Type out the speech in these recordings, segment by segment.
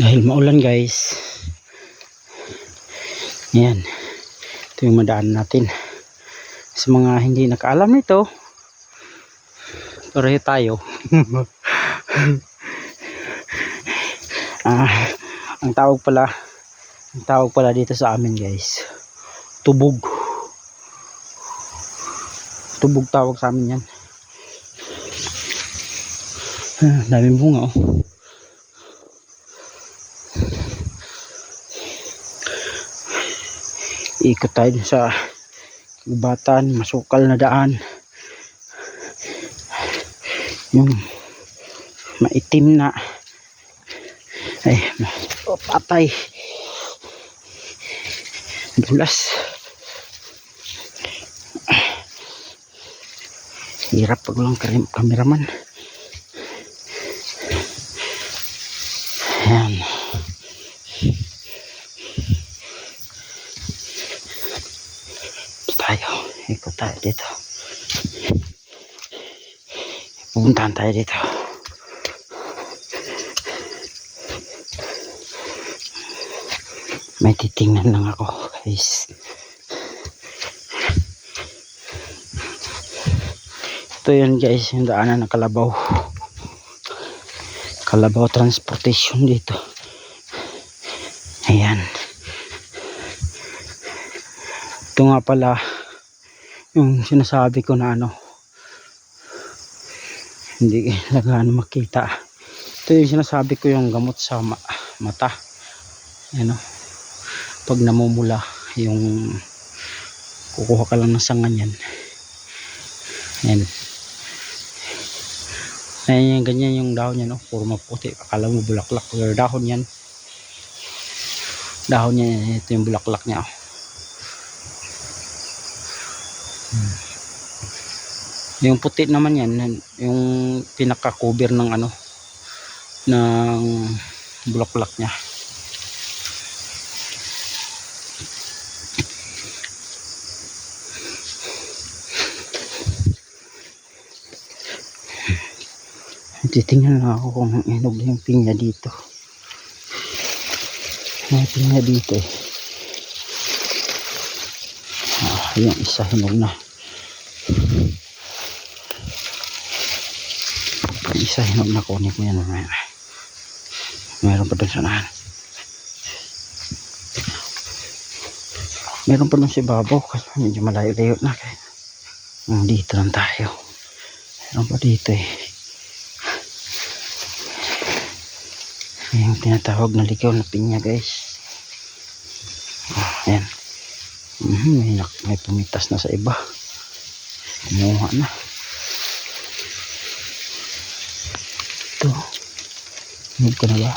dahil maulan guys. Yan ito yung madaan natin. Sa mga hindi nakaalam nito pareho tayo. Ah, ang tawag pala ang tawag pala dito sa amin guys. Tubog. Tubog tawag sa amin yan. Ah, daming bunga oh ikot tayo sa gubatan masukal na daan. Yung maitim na. Ay oh, patay dulas. Hirap pag karim- kameraman ayan Ito tayo ikot tayo dito pupuntahan tayo dito may titingnan lang ako guys ito yun guys yung daanan ng kalabaw kalabaw transportation dito ayan ito nga pala yung sinasabi ko na ano hindi nagano makita. Ito yung sinasabi ko yung gamot sa ma- mata. Ano pag namumula yung kukuha ka lang ng sangan yan yan Ayan yung ganyan yung dahon niya no? Puro maputi. Akala mo bulaklak pero dahon yan. Dahon niya ito yung bulaklak niya oh. Hmm. Yung puti naman yan yung pinaka cover ng ano ng bulaklak niya. Titingnan lang ako kung inog yung pinya dito. May pinya dito eh. Ah, yung isa hinog na isa hinog na kunin ko yan mamaya. Meron pa dun sa nahan. Meron pa dun sa ibabaw kasi medyo malayo-layo na kaya Hmm, dito lang tayo. Meron pa dito eh. Yung tinatawag na ligaw na pinya guys. Ah, yan Mhm, may, nak- may pumitas na sa iba. Kumuha na hinog ka na ba?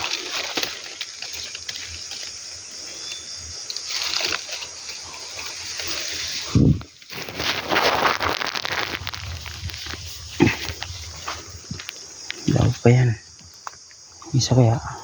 Daw pa yan. Isa kaya